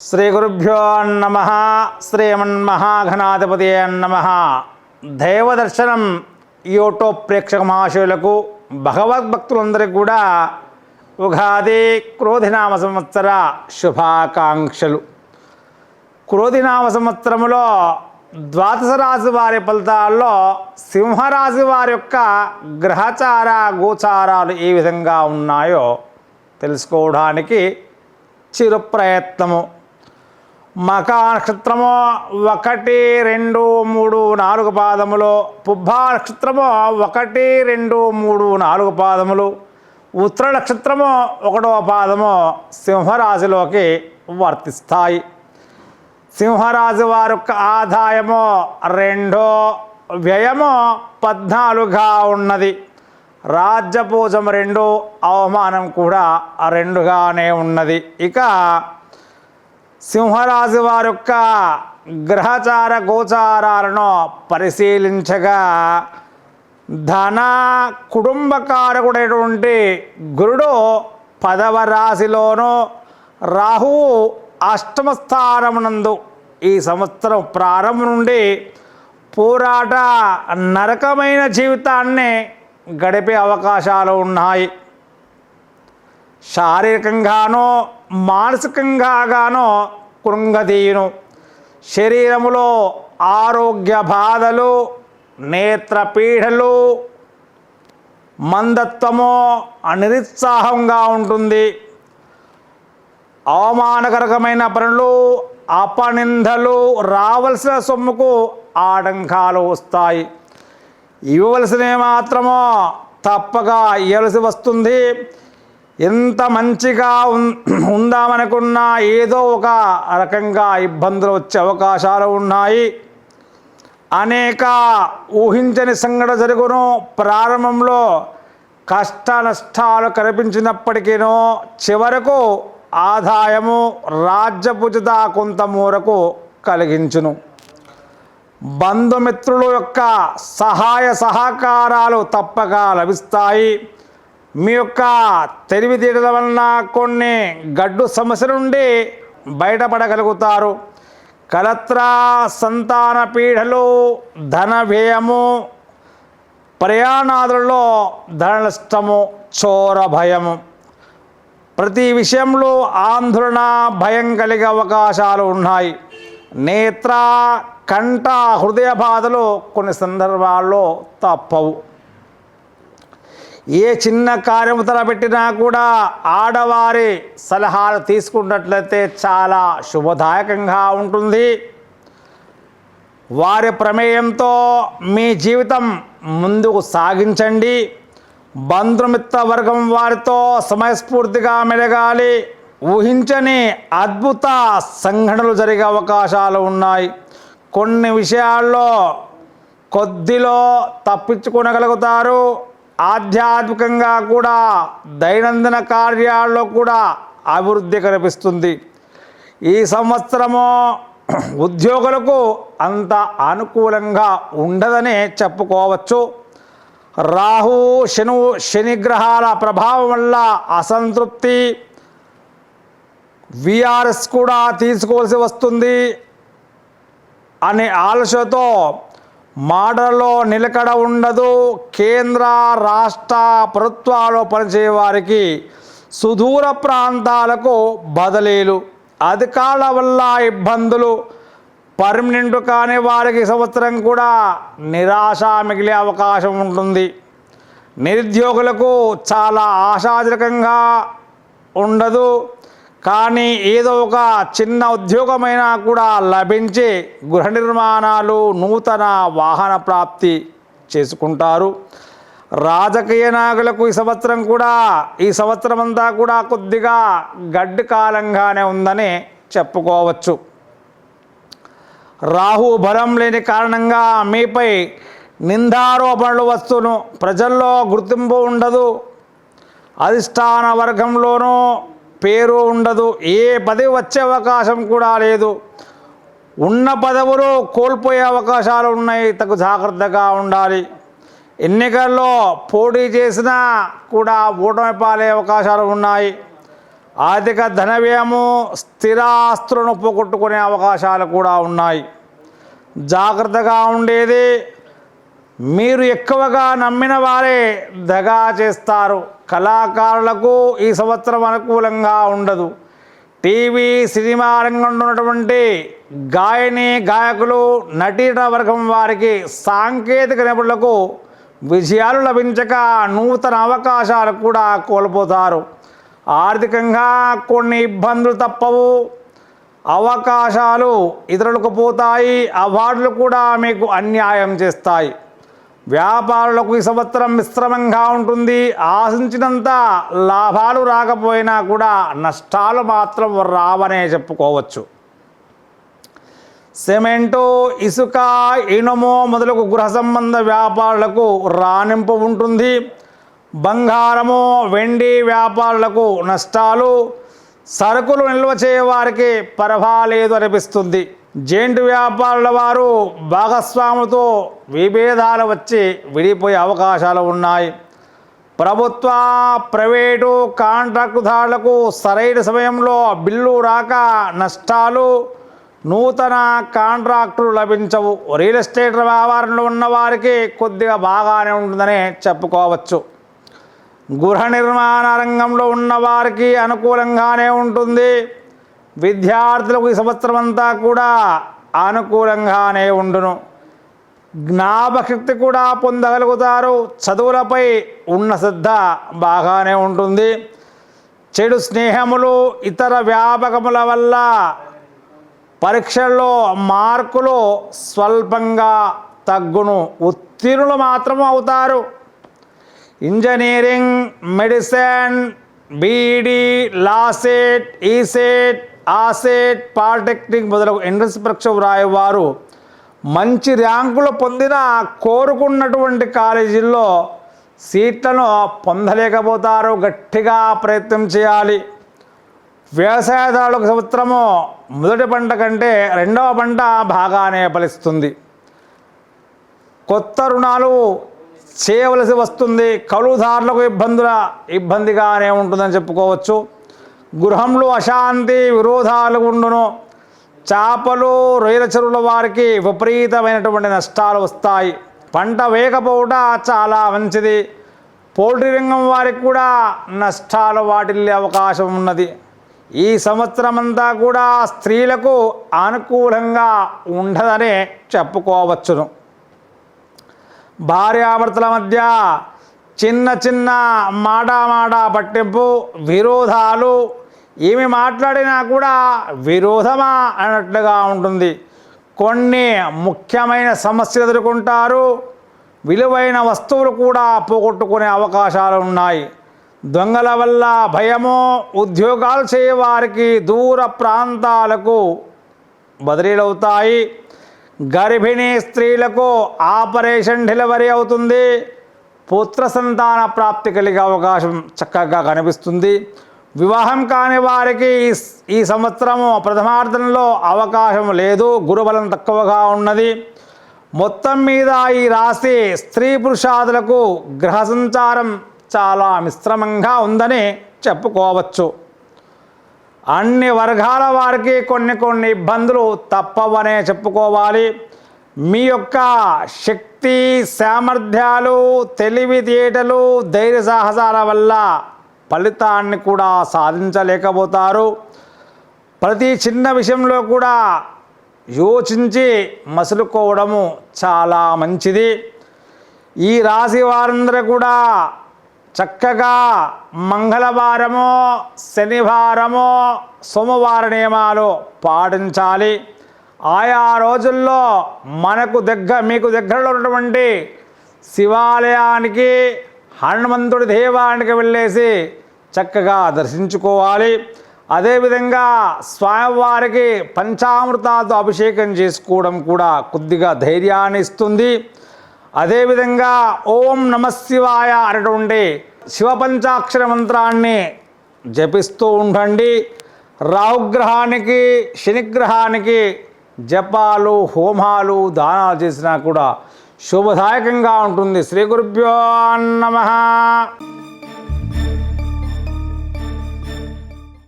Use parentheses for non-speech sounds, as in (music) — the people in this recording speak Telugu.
శ్రీ గురుభ్యో నమ శ్రీమన్మహాఘనాధిపతి నమ. దైవదర్శనం యూట్యూబ్ ప్రేక్షక మహాశయులకు భగవద్భక్తులందరికీ కూడా ఉగాది క్రోధినామ సంవత్సర శుభాకాంక్షలు. క్రోధినామ సంవత్సరంలో ద్వాదశ రాశి వారి ఫలితాల్లో సింహరాశి వారి యొక్క గ్రహచార గోచారాలు ఏ విధంగా ఉన్నాయో తెలుసుకోవడానికి చిరు ప్రయత్నము. మకా నక్షత్రము ఒకటి రెండు మూడు నాలుగు పాదములు. పుబ్బా నక్షత్రము ఒకటి రెండు మూడు నాలుగు పాదములు. ఉత్తర నక్షత్రము ఒకటో పాదము సింహరాశిలోకి వర్తిస్తాయి. సింహరాశి వారి యొక్క ఆదాయము రెండో వ్యయము పద్నాలుగుగా ఉన్నది. రాజ్యపూజం రెండు అవమానం కూడా రెండుగానే ఉన్నది. ఇక సింహరాశి వారి యొక్క గ్రహచార గోచారాలను పరిశీలించగా ధన కుటుంబకారకుడైనటువంటి గురుడు పదవ రాశిలోనూ రాహువు అష్టమ స్థానమునందు ఈ సంవత్సరం ప్రారంభం నుండి పోరాట నరకమైన జీవితాన్ని గడిపే అవకాశాలు ఉన్నాయి. శారీరకంగానో మానసికంగానో కృంగదీయును. శరీరములో ఆరోగ్య బాధలు నేత్రపీడలు మందత్వము నిరుత్సాహంగా ఉంటుంది. అవమానకరకమైన పనులు అపనిందలు రావలసిన సొమ్ముకు ఆటంకాలు వస్తాయి. ఇవ్వవలసినవి మాత్రమో తప్పగా ఇవ్వవలసి వస్తుంది. ఎంత మంచిగా ఉందామనుకున్నా ఏదో ఒక రకంగా ఇబ్బందులు వచ్చే అవకాశాలు ఉన్నాయి. అనేక ఊహించని సంఘటన జరుగును. ప్రారంభంలో కష్ట నష్టాలు కనిపించినప్పటికీనో చివరకు ఆదాయము రాజ్యపుచిత కొంత మూరకు కలిగించును. బంధుమిత్రుల యొక్క సహాయ సహకారాలు తప్పక లభిస్తాయి. మీ యొక్క తెలివితేటల వలన కొన్ని గడ్డు సమస్య నుండి బయటపడగలుగుతారు. కలత్ర సంతాన పీడలు ధన వ్యయము ప్రయాణాదులలో ధన నష్టము చోర భయము. ప్రతి విషయంలో ఆందోళన భయం కలిగే అవకాశాలు ఉన్నాయి. నేత్ర కంఠ హృదయ బాధలు కొన్ని సందర్భాల్లో తప్పవు. ఏ చిన్న కార్యము తలపెట్టినా కూడా ఆడవారి సలహాలు తీసుకున్నట్లయితే చాలా శుభదాయకంగా ఉంటుంది. వారి ప్రమేయంతో మీ జీవితం ముందుకు సాగించండి. బంధుమిత్ర వర్గం వారితో సమయస్ఫూర్తిగా మెలగాలి. ఊహించని అద్భుత సంఘటనలు జరిగే అవకాశాలు ఉన్నాయి. కొన్ని విషయాల్లో కొద్దిలో తప్పించుకోగలుగుతారు ఆధ్యాత్మికంగా కూడా దైనందిన కార్యాల్లో కూడా అభివృద్ధి కనిపిస్తుంది. ఈ సంవత్సరము (clears throat) ఉద్యోగులకు అంత అనుకూలంగా ఉండదని చెప్పుకోవచ్చు. రాహు శను శనిగ్రహాల ప్రభావం వల్ల అసంతృప్తి విఆర్ఎస్ కూడా తీసుకోవాల్సి వస్తుంది అనే ఆలోచనతో మాటలలో నిలకడ ఉండదు. కేంద్ర రాష్ట్ర ప్రభుత్వాలు పనిచేయ వారికి సుదూర ప్రాంతాలకు బదిలీలు అధికారుల వల్ల ఇబ్బందులు పర్మనెంట్ కాని వారికి సంవత్సరం కూడా నిరాశ మిగిలే అవకాశం ఉంటుంది. నిరుద్యోగులకు చాలా ఆశాజనకంగా ఉండదు. కానీ ఏదో ఒక చిన్న ఉద్యోగమైనా కూడా లభించి గృహ నిర్మాణాలు నూతన వాహన ప్రాప్తి చేసుకుంటారు. రాజకీయ నాయకులకు ఈ సంవత్సరం కూడా ఈ సంవత్సరం అంతా కూడా కొద్దిగా గడ్డి కాలంగానే ఉందని చెప్పుకోవచ్చు. రాహు బలం లేని కారణంగా మీపై నిందారోపణలు వస్తును. ప్రజల్లో గుర్తింపు ఉండదు. అధిష్టాన వర్గంలోనూ పేరు ఉండదు ఏ పదవి వచ్చే అవకాశం కూడా లేదు. ఉన్న పదవులు కోల్పోయే అవకాశాలు ఉన్నాయి తగు జాగ్రత్తగా ఉండాలి. ఎన్నికల్లో పోటీ చేసినా కూడా ఓటమి పాలే అవకాశాలు ఉన్నాయి. ఆర్థిక ధన వ్యయము స్థిరాస్తులను పోగొట్టుకునే అవకాశాలు కూడా ఉన్నాయి. జాగ్రత్తగా ఉండేది మీరు ఎక్కువగా నమ్మిన వారే దగా చేస్తారు. కళాకారులకు ఈ సంవత్సరం అనుకూలంగా ఉండదు. టీవీ సినిమా రంగంలో ఉన్నటువంటి గాయని గాయకులు నటీన వర్గం వారికి సాంకేతిక నిపుణులకు విజయాలు లభించక నూతన అవకాశాలు కూడా కోల్పోతారు. ఆర్థికంగా కొన్ని ఇబ్బందులు తప్పవు. అవకాశాలు ఇతరులకు పోతాయి. అవార్డులు కూడా మీకు అన్యాయం చేస్తాయి. వ్యాపారులకు ఈ సంవత్సరం మిశ్రమంగా ఉంటుంది. ఆశించినంత లాభాలు రాకపోయినా కూడా నష్టాలు మాత్రం రావనే చెప్పుకోవచ్చు. సిమెంటు ఇసుక ఇనుము మొదలగు గృహ సంబంధ వ్యాపారులకు రాణింపు ఉంటుంది. బంగారము వెండి వ్యాపారులకు నష్టాలు. సరుకులు నిల్వ చేయవారికి పర్వాలేదు అనిపిస్తుంది. జైంట్ వ్యాపారుల వారు భాగస్వాములతో విభేదాలు వచ్చి విడిపోయే అవకాశాలు ఉన్నాయి. ప్రభుత్వ ప్రైవేటు కాంట్రాక్టుదారులకు సరైన సమయంలో బిల్లు రాక నష్టాలు నూతన కాంట్రాక్టులు లభించవు. రియల్ ఎస్టేట్ వ్యాపారంలో ఉన్న వారికి కొద్దిగా బాగానే ఉంటుందని చెప్పుకోవచ్చు. గృహ నిర్మాణ రంగంలో ఉన్న వారికి అనుకూలంగానే ఉంటుంది. విద్యార్థులకు ఈ సంవత్సరం అంతా కూడా అనుకూలంగానే ఉండును. జ్ఞాపశక్తి కూడా పొందగలుగుతారు. చదువులపై ఉన్న శ్రద్ధ బాగానే ఉంటుంది. చెడు స్నేహములు ఇతర వ్యాపకముల వల్ల పరీక్షల్లో మార్కులు స్వల్పంగా తగ్గును. ఉత్తీర్ణులు మాత్రం అవుతారు. Engineering medicine B Ed LAWCET ECET asset polytechnic మొదలగు ఎంట్రన్స్ పరీక్ష వ్రాయేవారు మంచి ర్యాంకులు పొందిన కోరుకున్నటువంటి కాలేజీల్లో సీట్లను పొందలేకపోతారు. గట్టిగా ప్రయత్నం చేయాలి. వ్యవసాయదారులకు సంవత్సరము మొదటి పంట కంటే రెండవ పంట బాగానే ఫలిస్తుంది. కొత్త రుణాలు చేయవలసి వస్తుంది. కలుదారులకు ఇబ్బందుల ఇబ్బందిగానే ఉంటుందని చెప్పుకోవచ్చు. గృహంలో అశాంతి విరోధాలు ఉండును. చేపలు రొయ్యల చెరువుల వారికి విపరీతమైనటువంటి నష్టాలు వస్తాయి. పంట వేయకపోవట చాలా మంచిది. పౌల్ట్రీ రంగం వారికి కూడా నష్టాలు వాటిల్లే అవకాశం ఉన్నది. ఈ సంవత్సరం అంతా కూడా స్త్రీలకు అనుకూలంగా ఉండదనే చెప్పుకోవచ్చును. భార్యాభర్తల మధ్య చిన్న చిన్న మాట మాట పట్టింపు విరోధాలు. ఏమి మాట్లాడినా కూడా విరోధమా అన్నట్లుగా ఉంటుంది. కొన్ని ముఖ్యమైన సమస్యలు ఎదుర్కొంటారు. విలువైన వస్తువులు కూడా పోగొట్టుకునే అవకాశాలు ఉన్నాయి. దొంగల వల్ల భయము ఉద్యోగాలు చేయవారికి దూర ప్రాంతాలకు బదిలీలవుతాయి. గర్భిణీ స్త్రీలకు ఆపరేషన్ డెలివరీ అవుతుంది. పుత్ర సంతాన ప్రాప్తి కలిగే అవకాశం చక్కగా కనిపిస్తుంది. వివాహం కాని వారికి ఈ సంవత్సరము ప్రథమార్థంలో అవకాశం లేదు. గురుబలం తక్కువగా ఉన్నది. మొత్తం మీద ఈ రాశి స్త్రీ పురుషాదులకు గ్రహ సంచారం చాలా మిశ్రమంగా ఉందని చెప్పుకోవచ్చు. అన్ని వర్గాల వారికి కొన్ని కొన్ని ఇబ్బందులు తప్పవనే చెప్పుకోవాలి. మీ యొక్క శక్తి సామర్థ్యాలు తెలివితేటలు ధైర్య సాహసాల వల్ల ఫలితాన్ని కూడా సాధించలేకపోతారు. ప్రతి చిన్న విషయంలో కూడా యోచించి మసులుకోవడము చాలా మంచిది. ఈ రాశి వారందరూ కూడా చక్కగా మంగళవారము శనివారము సోమవార నియమాలు పాటించాలి. ఆయా రోజుల్లో మనకు దగ్గర మీకు దగ్గరలో ఉన్నటువంటి శివాలయానికి హనుమంతుడి దేవానికి వెళ్ళేసి చక్కగా దర్శించుకోవాలి. అదేవిధంగా స్వామివారికి పంచామృతాలతో అభిషేకం చేసుకోవడం కూడా కొద్దిగా ధైర్యాన్ని ఇస్తుంది. అదేవిధంగా ఓం నమశివాయ అనేటువంటి శివపంచాక్షర మంత్రాన్ని జపిస్తూ ఉండండి. రాహుగ్రహానికి శనిగ్రహానికి జపాలు హోమాలు దానాలు చేసినా కూడా శుభదాయకంగా ఉంటుంది. శ్రీ గురుభ్యో నమ.